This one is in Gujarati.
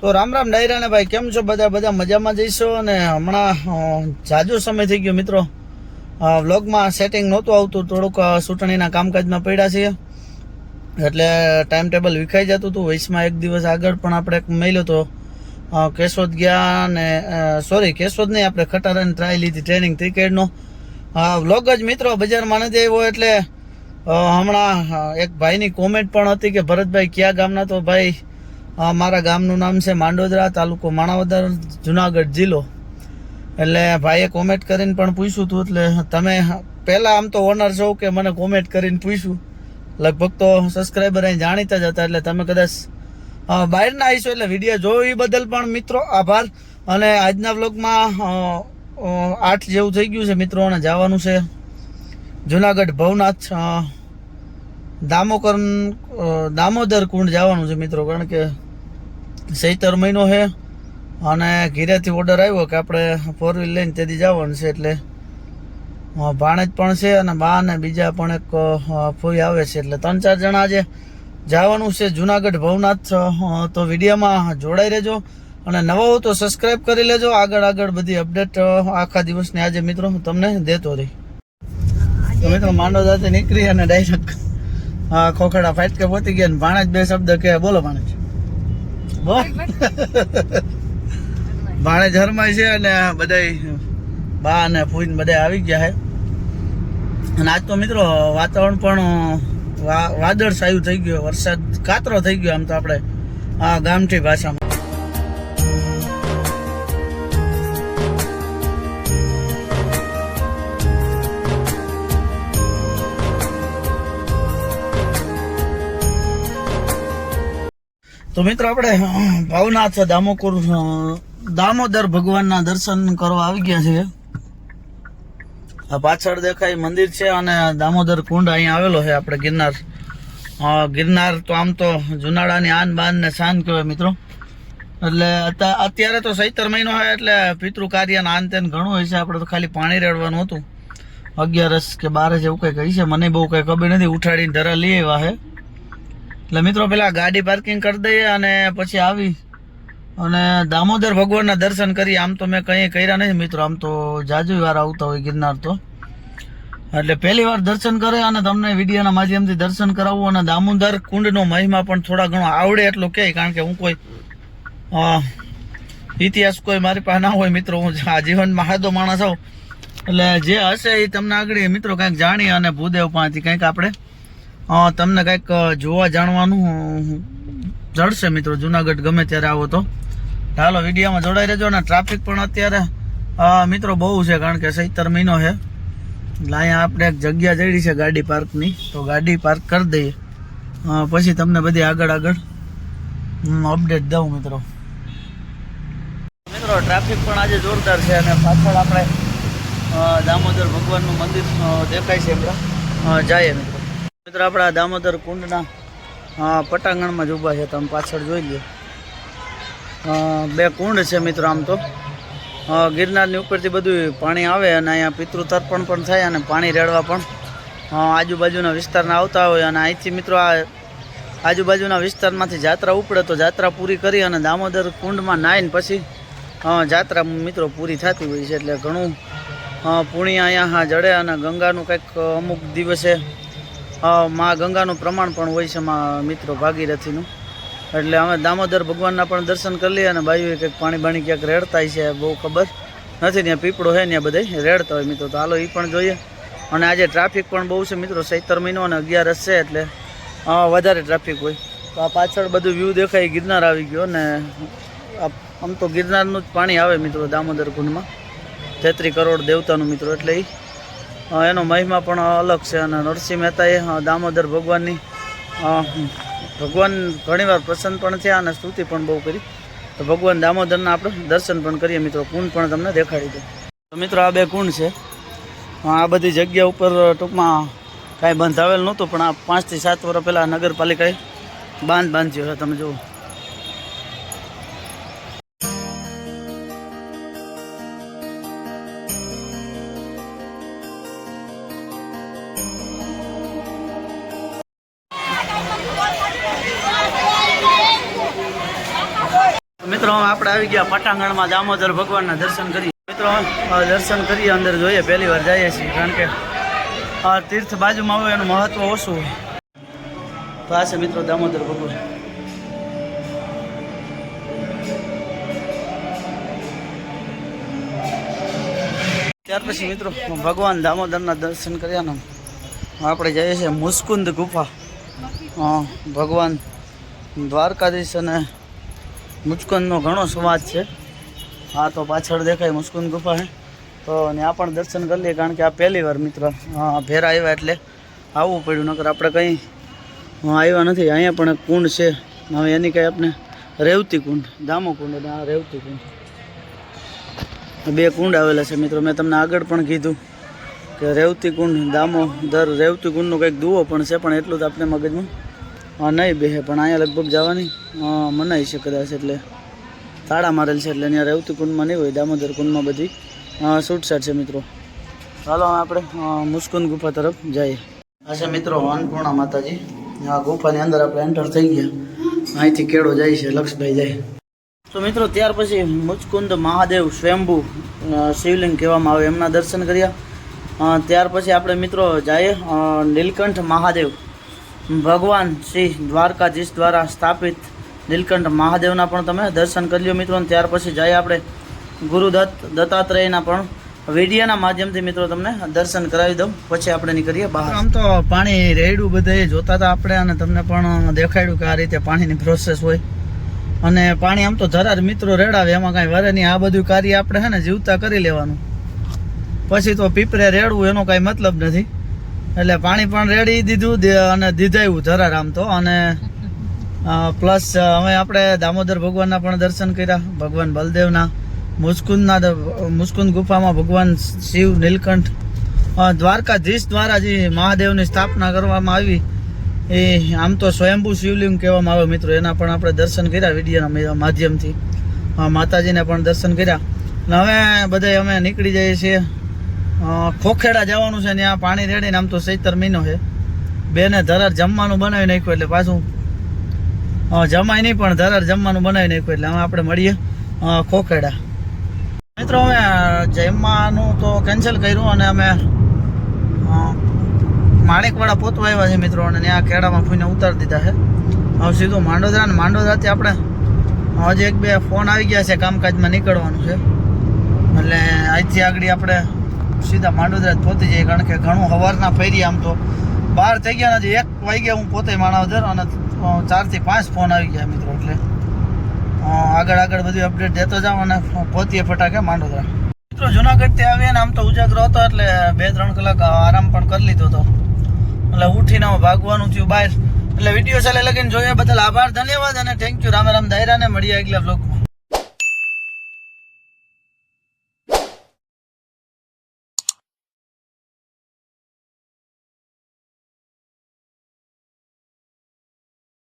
તો રામ રામ ડાયરાને ભાઈ, કેમ છો બધા? બધા મજામાં જઈશો? અને હમણાં જાજો સમય થઈ ગયો મિત્રો. વ્લોગમાં સેટિંગ નહોતું આવતું, થોડુંક ચૂંટણીના કામકાજમાં પડ્યા છીએ. એટલે ટાઈમ ટેબલ વિખાઈ જતું હતું. વૈશમાં એક દિવસ આગળ પણ આપણે મળ્યો હતો કેશોદ ગયા અને સોરી કેશોદ નહીં, આપણે ખટારાની ટ્રાય લીધી ટ્રેનિંગ ક્રિકેટનો વ્લોગ જ મિત્રો બજારમાં નથી આવ્યો એટલે હમણાં એક ભાઈની કોમેન્ટ પણ હતી કે ભરતભાઈ કયા ગામના તો ભાઈ મારા ગામનું નામ છે માંડોદરા, તાલુકો માણાવદર, જુનાગઢ જિલ્લો. એટલે ભાઈએ કોમેન્ટ કરીને પણ પૂછ્યું હતું એટલે તમે પહેલાં આમ તો ઓનર છો કે મને કોમેન્ટ કરીને પૂછ્યું? લગભગ તો સબસ્ક્રાઈબર અહીં જાણીતા જ હતા, એટલે તમે કદાચ બહારના આવીશો, એટલે વીડિયો જોયો એ બદલ પણ મિત્રો આભાર. અને આજના વ્લોગમાં આઠ જેવું થઈ ગયું છે મિત્રો, અને જવાનું છે જુનાગઢ ભવનાથ દામોકર દામોદર કુંડ જવાનું છે મિત્રો, કારણ કે સૈતર મહિનો છે અને ઘીરેથી ઓર્ડર આવ્યો કે આપણે ફોર વ્હીલ લઈને તેથી જવાનું છે એટલે ભાણેજ પણ છે અને બા અને બીજા પણ એક ફોઈ આવે છે એટલે ત્રણ ચાર જણા આજે જવાનું છે. જુનાગઢ ભવનાથ તો વિડીયોમાં જોડાઈ રહેજો અને નવા હો તો સબસ્ક્રાઇબ કરી લેજો. આગળ આગળ બધી અપડેટ આખા દિવસની આજે મિત્રો હું તમને દેતો રહી. તો મિત્રો માંડો જાતે નીકળી અને ડાયરેક્ટ ખોખડા ફાઇટ કે પહોંચી ગયા ભાણેજ બે શબ્દ કે બોલો ભાણેજ. બોલ જરમાય છે અને બધાય બા અને ફૂઈને બધા આવી ગયા છે. અને આજ તો મિત્રો વાતાવરણ પણ વા- વાદળછાયું થઈ ગયું વરસાદ કાતરો થઈ ગયો આમ તો આપણે. આ ગામઠી ભાષામાં. તો મિત્રો આપણે ભાવનાથ દામોકુર દામોદર ભગવાનના દર્શન કરવા આવી ગયા છીએ. પાછળ દેખાય મંદિર છે અને દામોદર કુંડ અહીંયા આવેલો છે આપણે ગિરનાર. ગિરનાર તો આમ તો જુનાળાની આન બાન ને શાન કહેવાય મિત્રો. એટલે અત્યારે તો સૈતર મહિનો હોય એટલે પિતૃ કાર્યના આન તેન ઘણું હોય છે. આપણે તો ખાલી પાણી રેડવાનું હતું. અગિયારસ કે બારસ એવું કંઈક કહી છે. મને બહુ કંઈ ખબર નથી. ઉઠાડીને ધરા લઈ આવ્યા છે. એટલે મિત્રો, પેલા ગાડી પાર્કિંગ કરી દઈએ અને પછી આવી અને દામોદર ભગવાનના દર્શન કરીએ. આમ તો મેં કંઈ કર્યા નથી મિત્રો. આમ તો જાજુ વાર આવતા હોય ગિરનાર તો. એટલે પહેલી વાર દર્શન કરે અને તમને વિડીયોના માધ્યમથી દર્શન કરાવવું અને દામોદર કુંડનો મહિમા પણ થોડા ઘણો આવડે એટલું કહે કારણ કે હું કોઈ ઇતિહાસ કોઈ મારી પાસે ના હોય મિત્રો. હું આ જીવનમાં હાદો માણસ હોઉં. એટલે જે હશે એ તમને આગળ મિત્રો કંઈક જાણીએ અને ભૂદેવ પાસેથી કંઈક આપણે તમને કંઈક જોવા જાણવાનું જડશે મિત્રો, જુનાગઢ ગમે ત્યારે આવો તો. ચાલો વિડીયોમાં જોડાઈ રહેજો અને ટ્રાફિક પણ અત્યારે મિત્રો બહુ છે, કારણ કે સૈતર મહિનો છે. એટલે અહીંયા આપણે એક જગ્યા જડી છે ગાડી પાર્કની, તો ગાડી પાર્ક કરી દઈએ. પછી તમને બધી આગળ આગળ અપડેટ દઉં મિત્રો. મિત્રો ટ્રાફિક પણ આજે જોરદાર છે અને પાછળ આપણે દામોદર ભગવાનનું મંદિર દેખાય છે આપણે જઈએ મિત્રો. મિત્રો, આપણા દામોદર કુંડના પટાંગણમાં જ ઊભા છે. તમે પાછળ જોઈ લો બે કુંડ છે મિત્રો આમ તો. ગિરનારની ઉપરથી બધું પાણી આવે અને અહીંયા પિતૃ તર્પણ પણ થાય અને પાણી રેડવા પણ આજુબાજુના વિસ્તારના આવતા હોય. અને અહીંથી મિત્રો આ આજુબાજુના વિસ્તારમાંથી જાત્રા ઉપડે તો જાત્રા પૂરી કરી અને દામોદર કુંડમાં નાહીને પછી જાત્રા મિત્રો પૂરી થતી હોય છે. એટલે ઘણું પુણ્ય અહીંયા જડે અને ગંગાનું કંઈક અમુક દિવસે માં ગંગાનું પ્રમાણ પણ હોય છે માં મિત્રો ભાગીરથીનું. એટલે અમે દામોદર ભગવાનના પણ દર્શન કરી લઈએ અને બાજુએ કંઈક પાણી બાણી ક્યાંક રેડતા છે બહુ ખબર નથી ત્યાં પીપળો છે ત્યાં બધા રેડતા હોય મિત્રો. તો હાલો એ પણ જોઈએ. અને આજે ટ્રાફિક પણ બહુ છે મિત્રો સત્તર મહિનો અને અગિયારસ છે એટલે વધારે ટ્રાફિક હોય. તો આ પાછળ બધું વ્યૂ દેખાય ગિરનાર આવી ગયો ને આમ તો ગિરનારનું જ પાણી આવે મિત્રો દામોદર કુંડમાં. તેત્રી કરોડ દેવતાનું મિત્રો એટલે અ, એનો મહિમા પણ અલગ છે અને નરસિંહ મહેતાએ દામોદર ભગવાનની ભગવાન ઘણીવાર પ્રસન્ન પણ થયા અને સ્તુતિ પણ બહુ કરી. તો ભગવાન દામોદરના આપણે દર્શન પણ કરીએ. મિત્રો, કુંડ પણ તમને દેખાડી દે. તો મિત્રો, આ બે કુંડ છે. આ બધી જગ્યા ઉપર ટૂંકમાં કાંઈ બંધાવેલ નહોતું, પણ આ પાંચથી સાત વર્ષ પહેલાં નગરપાલિકાએ બાંધ બાંધ્યો છે. તમે જુઓ. મિત્રો આપણે આવી ગયા પટાંગણમાં દામોદર ભગવાનના દર્શન કરીએ મિત્રો દર્શન કરીએ અંદર જોઈએ, પહેલી વાર જઈએ છીએ, કારણ કે આ તીર્થ બાજુમાં આવે એનું મહત્વ ઓછું હોય. તો આ છે મિત્રો દામોદર ભગવાન. ત્યાર પછી મિત્રો, ભગવાન દામોદરના દર્શન કર્યાના આપણે જઈએ છીએ મુસ્કુંદ ગુફા. ભગવાન દ્વારકાધીશ અને મુચકુંદનો ઘણો સ્વાદ છે. હા તો પાછળ દેખાય મુસ્કુન ગુફા છે તો ત્યાં પણ દર્શન કરી લઈએ કારણ કે આ પહેલી વાર મિત્ર હા ભેરા આવ્યા એટલે આવવું પડ્યું, નકર આપણે કંઈ આવ્યા નથી. અહીંયા પણ એક કુંડ છે. હવે એની કંઈ આપણે રેવતી કુંડ, દામો કુંડ અને આ રેવતી કુંડ. બે કુંડ આવેલા છે મિત્રો. મેં તમને આગળ પણ કીધું કે રેવતી કુંડ, દામો, દર રેવતી કુંડનો કંઈક દુવો પણ છે, પણ એટલું જ આપણે મગજમાં હા નહીં બેહે પણ અહીંયા લગભગ જવાની. મનાઈ છે કદાચ એટલે. તાળા મારેલ છે એટલે અહીંયા રેવતી કુંડમાં નહીં હોય, દામોદર કુંડમાં બધી. છૂટછાટ છે મિત્રો. ચાલો આપણે મુસ્કુંદ ગુફા તરફ જઈએ. આ છે મિત્રો અન્નપૂર્ણા માતાજી. આ ગુફાની અંદર આપણે એન્ટર થઈ ગયા. અહીંથી કેળો જાય છે લક્ષભાઈ જાય. તો મિત્રો, ત્યાર પછી મુચકુંદ મહાદેવ સ્વયંભુ શિવલિંગ કહેવામાં આવે, એમના દર્શન કર્યા. ત્યાર પછી આપણે મિત્રો જઈએ નીલકંઠ મહાદેવ. ભગવાન શ્રી દ્વારકાધીશ દ્વારા સ્થાપિત નીલકંઠ મહાદેવના પણ તમે દર્શન કરી લો મિત્રો ત્યાર પછી જઈએ આપણે ગુરુદત્ત દત્તાત્રેયના પણ વિડીયોના માધ્યમથી મિત્રો તમને દર્શન કરાવી દઉં. પછી આપણે નીકળીએ બહાર. આમ તો પાણી રેડું બધે જોતા હતા આપણે, અને તમને પણ દેખાડ્યું કે આ રીતે પાણીની પ્રોસેસ હોય. અને પાણી આમ તો ધરાર મિત્રો રેડાવે, એમાં કાંઈ વરે નહીં. આ બધું કાર્ય આપણે છે ને જીવતા કરી લેવાનું. પછી તો પીપરે રેડવું એનો કાંઈ મતલબ નથી. એટલે પાણી પણ રેડી દીધું અને દીધાયું ધરાર રામ તો. અને પ્લસ હવે આપણે દામોદર ભગવાનના પણ દર્શન કર્યા, ભગવાન બલદેવના. મુસ્કુંદના મુસ્કુંદ ગુફામાં ભગવાન શિવ નીલકંઠ દ્વારકાધીશ દ્વારા જે મહાદેવની સ્થાપના કરવામાં આવી. એ, આમ તો સ્વયંભૂ શિવલિંગ કહેવામાં આવે મિત્રો. એના પણ આપણે દર્શન કર્યા વિડીયોના માધ્યમથી. માતાજીને પણ દર્શન કર્યા. અને હવે બધે અમે નીકળી જઈએ છીએ. ખોખેડા જવાનું છે ત્યાં પાણી રેડીને આમ તો સૈતર મહિનો છે. બેને ધરાર જમવાનું બનાવી નાખ્યું એટલે પાછું હા જમાય નહીં પણ ધરાર જમવાનું બનાવી નાખ્યું એટલે હવે આપણે મળીએ ખોખેડા. મિત્રો, અમે જમવાનું તો કેન્સલ કર્યું અને અમે માણેકવાડા પોતવા આવ્યા છે મિત્રો અને ત્યાં ખેડામાં ફૂઈને ઉતારી દીધા છે. હવે સીધું માંડોદરા ને માંડોદરાથી આપણે, હજી એક બે ફોન આવી ગયા છે કામકાજમાં નીકળવાનું છે. એટલે આજથી આગળ આપણે સીધા માંડોદરા પહોંચી જાય. કારણ કે ઘણું સવારના ફેરી આમ તો બહાર થઈ ગયા નથી એક વાગ્યા હું પોતે માણાવદર અને ચારથી પાંચ ફોન આવી ગયા મિત્રો એટલે આગળ આગળ બધું અપડેટ દેતો જાઉં અને પહોંચીએ ફટાકે માંડોદરા. મિત્રો જુનાગઢથી આવીએ ને આમ તો ઉજાગરો હતો એટલે બે ત્રણ કલાક આરામ પણ કરી લીધો હતો એટલે ઉઠીને હું ભાગવાનું થયું બહાર. એટલે વીડિયો ચાલે લગીને જોઈએ બદલ આભાર, ધન્યવાદ અને થેન્ક યુ રામ રામ દાયરાને મળીએ આગલા બ્લોગમાં